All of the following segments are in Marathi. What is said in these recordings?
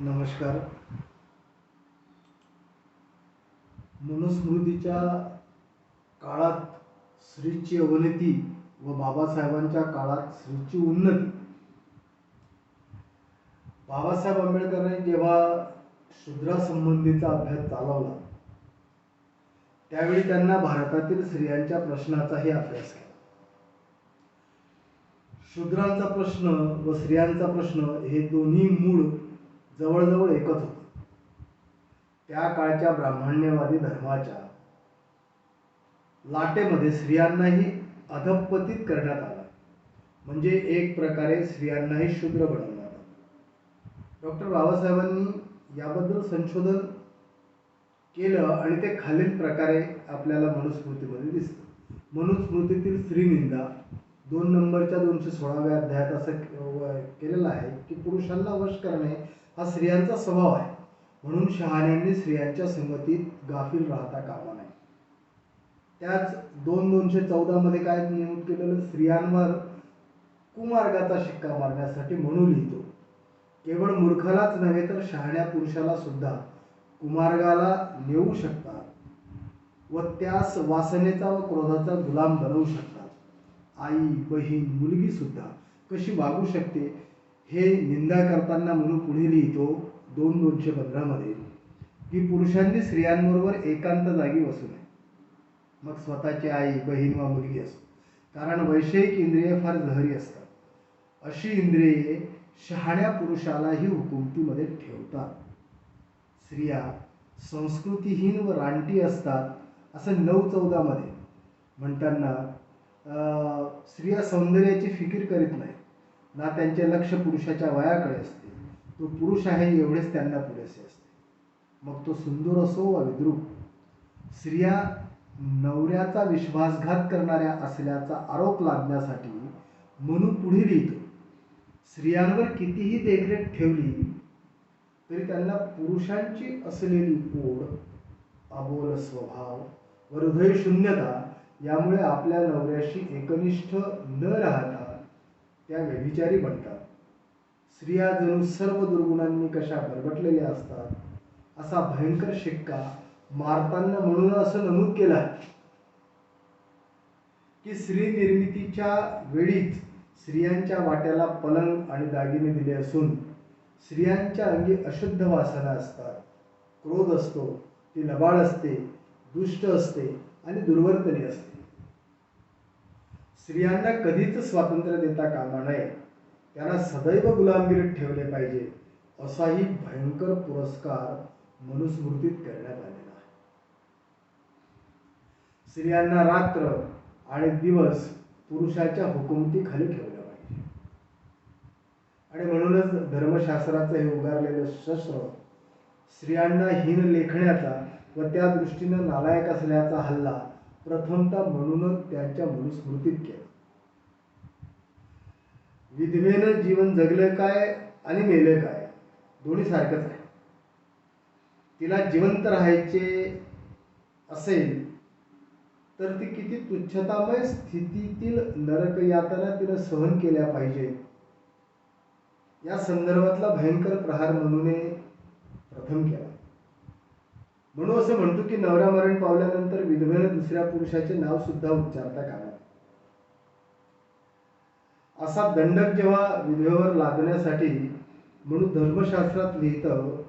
नमस्कार. मनुस्मृतीच्या काळात स्त्रीची अवनती व बाबासाहेबांच्या काळात स्त्रीची उन्नती. बाबासाहेब आंबेडकरांनी जेव्हा शूद्रासंबंधीचा अभ्यास चालवला त्यावेळी त्यांना भारतातील स्त्रियांच्या प्रश्नाचाही अभ्यास केला. शूद्रांचा प्रश्न व स्त्रियांचा प्रश्न हे दोन्ही मूळ जवळजवळ एकच होते. त्या काळच्या ब्राह्मण्यवादी धर्माच्या लाटेमध्ये स्त्रियांनाही अधपतित करण्यात आला. म्हणजे एक प्रकारे स्त्रियांनाही शूद्र बनवण्यात आलं. डॉक्टर बाबासाहेबांनी याबद्दल संशोधन केलं आणि ते खालील प्रकारे आपल्याला मनुस्मृतीमध्ये दिसतं. मनुस्मृतीतील स्त्रीनिंदा दोन नंबरच्या दोनशे सोळाव्या अध्यायात असं केलेलं आहे की पुरुषांना वश करणे हा स्त्रियांचा स्वभाव आहे. म्हणून शहाण्यांनी स्त्रियांच्या संगतीत गाफील राहता कामा नये. त्याच दोन दोनशे चौदामध्ये काय नमूद केलेलं? स्त्रियांवर कुमार्गाचा शिक्का मारण्यासाठी म्हणून लिहितो. केवळ मूर्खालाच नव्हे तर शहाण्या पुरुषाला सुद्धा कुमार्गाला नेऊ शकतात व त्यास वासनेचा व क्रोधाचा गुलाम बनवू शकतात. आई बहीण मुलगी सुद्धा कशी वागू शकते? हे निंदा करताना म्हणून पुढे लिहितो दोन दोनशे पंधरामध्ये की पुरुषांनी स्त्रियांबरोबर एकांत जागी बसू नये. मग स्वतःची आई बहीण वा मुलगी असो. कारण वैषयिक इंद्रिये फार जहरी असतात. अशी इंद्रिये शहाण्या पुरुषालाही हुकुमतीमध्ये ठेवतात. स्त्रिया संस्कृतीहीन व रानटी असतात असं नऊ चौदामध्ये म्हणताना स्त्रिया सौंदर्याची फिकीर करीत नाहीत. ना त्यांचे लक्ष पुरुषाच्या वयाकडे असते. तो पुरुष आहे एवढेच त्यांना पुरेसे असते. मग तो सुंदर असो वा विद्रूप स्त्रिया नवऱ्याचा विश्वासघात करणाऱ्या असल्याचा आरोप लादण्यासाठी म्हणून पुढे लिहितो. स्त्रियांवर कितीही देखरेख ठेवली तरी त्यांना पुरुषांची असलेली ओढ अबोल स्वभाव व हृदय शून्यता यामुळे आपल्या नवऱ्याशी एकनिष्ठ न राहता त्या व्यभिचारी बनतात. स्त्रिया जणू सर्व दुर्गुणांनी कशा बरबटलेल्या असतात असा भयंकर शिक्का मारताना म्हणून असं नमूद केलं आहे. की स्त्री निर्मितीच्या वेळीच स्त्रियांच्या वाट्याला पलंग आणि दागिने दिले असून स्त्रियांच्या अंगी अशुद्ध वासना असतात. क्रोध असतो ती लबाड असते दुष्ट असते आणि दुर्वर्तनी असते. स्त्रियांना कधीच स्वातंत्र्य देता कामा नये. त्यांना सदैव गुलामगिरीत ठेवले पाहिजे असाही भयंकर पुरस्कार मनुस्मृतीत करण्यात आलेला आहे. स्त्रियांना रात्र आणि दिवस पुरुषाच्या हुकुमतीखाली ठेवलं पाहिजे. आणि म्हणूनच धर्मशास्त्राचं हे उगारलेलं शस्त्र स्त्रियांना हीन लेखण्याचा व त्या दृष्टीनं नालायक असल्याचा हल्ला प्रथमतः म्हणूनच त्याच्या मनुस्मृतीत केला विधवेनं जीवन जगलं काय आणि मेलं काय? दोन्ही सारखंच आहे. तिला जिवंत राहायचे असेल तर ती किती तुच्छतामय स्थितीतील नरक यातना तिनं सहन केल्या पाहिजे. या संदर्भातला भयंकर प्रहार म्हणून प्रथम केला. म्हणून असं म्हणतो की नवरा मरण पावल्यानंतर विधवेनं दुसऱ्या पुरुषाचे नाव सुद्धा उच्चारता कामा असा दंडक जेव्हा विधवेवर लादण्यासाठी म्हणून धर्मशास्त्रात लिहितं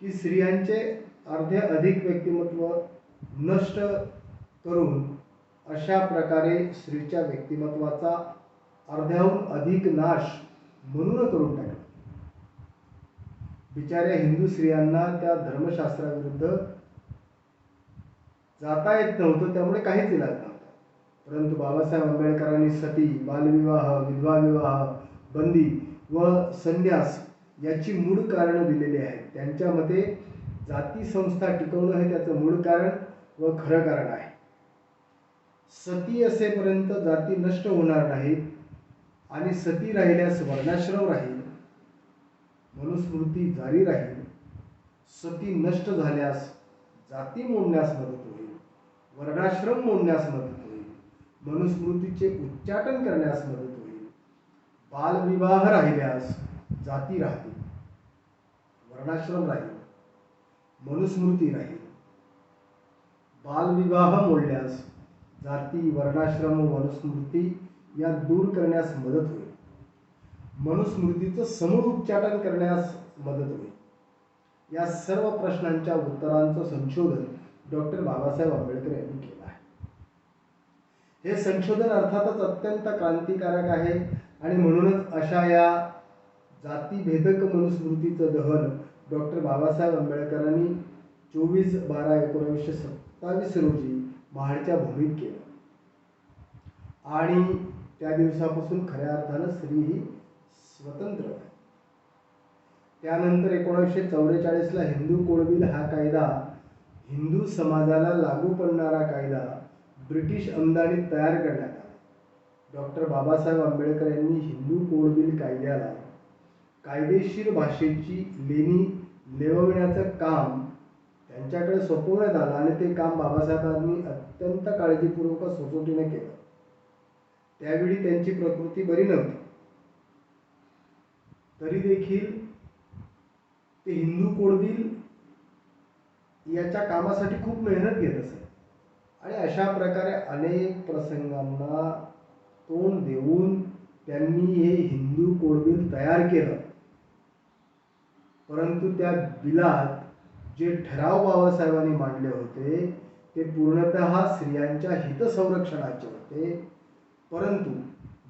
की स्त्रियांचे अर्धे अधिक व्यक्तिमत्व नष्ट करून अशा प्रकारे स्त्रीच्या व्यक्तिमत्वाचा अर्ध्याहून अधिक नाश म्हणून करून टाकला. बिचाऱ्या हिंदू स्त्रियांना त्या धर्मशास्त्राविरुद्ध जाता येत नव्हतं त्यामुळे काहीच इलाज नव्हता. परंतु बाबासाहेब आंबेडकरांनी सती बालविवाह विधवा विवाह बंदी व संन्यास याची मूळ कारणं दिलेली आहेत. त्यांच्या मते जाती संस्था टिकवणं हे त्याचं मूळ कारण व खरं कारण आहे. सती असेपर्यंत जाती नष्ट होणार नाहीत आणि सती राहिल्यास वर्णाश्रम राहील मनुस्मृती जारी राहील. सती नष्ट झाल्यास जाती मोडण्यास मदत वर्णाश्रम मोडण्यास मदत होईल. मनुस्मृतीचे उच्चाटन करण्यास मदत होईल. बालविवाह राहिल्यास जाती राहतील वर्णाश्रम राहील. मनुस्मृती राहील. बालविवाह मोडल्यास जाती वर्णाश्रम व मनुस्मृती या दूर करण्यास मदत होईल. मनुस्मृतीचं समूळ उच्चाटन करण्यास मदत होईल. या सर्व प्रश्नांच्या उत्तरांचं संशोधन डॉक्टर बाबासाहेब आंबेडकर यांनी केलं आहे. हे संशोधन अर्थातच अत्यंत क्रांतिकारक आहे आणि म्हणूनच अशा या जातीभेदक मनुस्मृतीचं दहन डॉक्टर बाबासाहेब आंबेडकरांनी चोवीस बारा एकोणावीसशे सत्तावीस रोजी महाडच्या भूमीत केलं. आणि त्या दिवसापासून खऱ्या अर्थानं स्त्री ही स्वतंत्र आहे. त्यानंतर एकोणीसशे चौवेचाळीसला हिंदू कोळबिल हा कायदा हिंदू समाजाला लागू पडणारा कायदा ब्रिटिश अंमलाने तयार करण्यात आला. डॉक्टर बाबासाहेब आंबेडकर यांनी हिंदू कोड बिल कायद्याला कायदेशीर भाषेची लेणी लेवविण्याचं काम त्यांच्याकडे सोपवण्यात आलं आणि ते काम बाबासाहेबांनी अत्यंत काळजीपूर्वक सोसोटीने केलं. त्यावेळी त्यांची प्रकृती बरी नव्हती. तरी देखील ते हिंदू कोड बिल याच्या कामासाठी खूप मेहनत घेत असे आणि अशा प्रकारे अनेक प्रसंगांना तोंड देऊन त्यांनी हे हिंदू कोडबिल तयार केलं. परंतु त्या बिलात जे ठराव बाबासाहेबांनी मांडले होते ते पूर्णतः स्त्रियांच्या हितसंरक्षणाचे होते. परंतु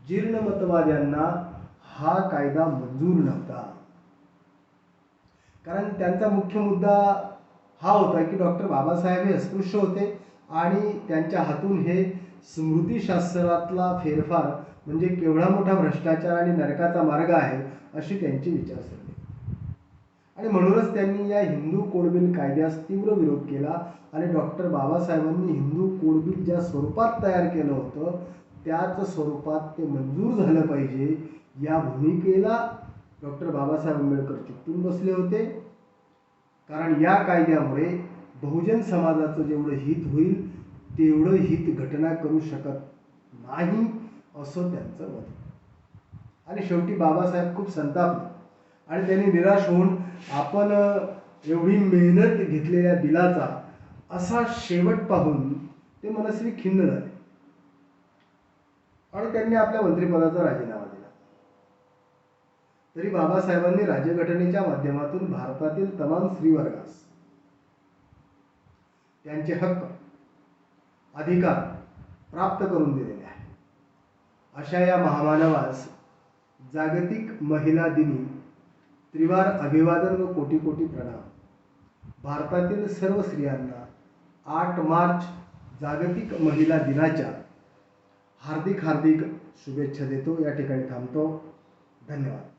जीर्ण मतवाद्यांना हा कायदा मंजूर नव्हता. कारण त्यांचा मुख्य मुद्दा हा होता की डॉक्टर बाबासाहेब हे अस्पृश्य होते आणि त्यांच्या हातून हे स्मृतीशास्त्रातला फेरफार म्हणजे केवढा मोठा भ्रष्टाचार आणि नरकाचा मार्ग आहे अशी त्यांची विचारसरणी. आणि म्हणूनच त्यांनी या हिंदू कोडबिल कायद्यास तीव्र विरोध केला आणि डॉक्टर बाबासाहेबांनी हिंदू कोडबिल ज्या स्वरूपात तयार केलं होतं त्याच स्वरूपात ते मंजूर झालं पाहिजे या भूमिकेला डॉक्टर बाबासाहेब आंबेडकर चिकटून बसले होते. कारण या कायद्यामुळे बहुजन समाजाचं जेवढं हित होईल तेवढं हित घटना करू शकत नाही असं त्यांचं मत आणि शेवटी बाबासाहेब खूप संतापले. आणि त्यांनी निराश होऊन आपण एवढी मेहनत घेतलेल्या बिलाचा असा शेवट पाहून ते मनस्वी खिन्न झाले. आणि त्यांनी आपल्या मंत्रिपदाचा राजीनामा तरी बाबासाहेबांनी राज्यघटनेच्या माध्यमातून भारतातील तमाम स्त्रीवर्गास त्यांचे हक्क अधिकार प्राप्त करून दिलेले आहे अशा या महामानवास जागतिक महिला दिनी त्रिवार अभिवादन व कोटी कोटी प्रणाम. भारतातील सर्व स्त्रियांना आठ मार्च जागतिक महिला दिनाच्या हार्दिक हार्दिक शुभेच्छा देतो. या ठिकाणी थांबतो. धन्यवाद.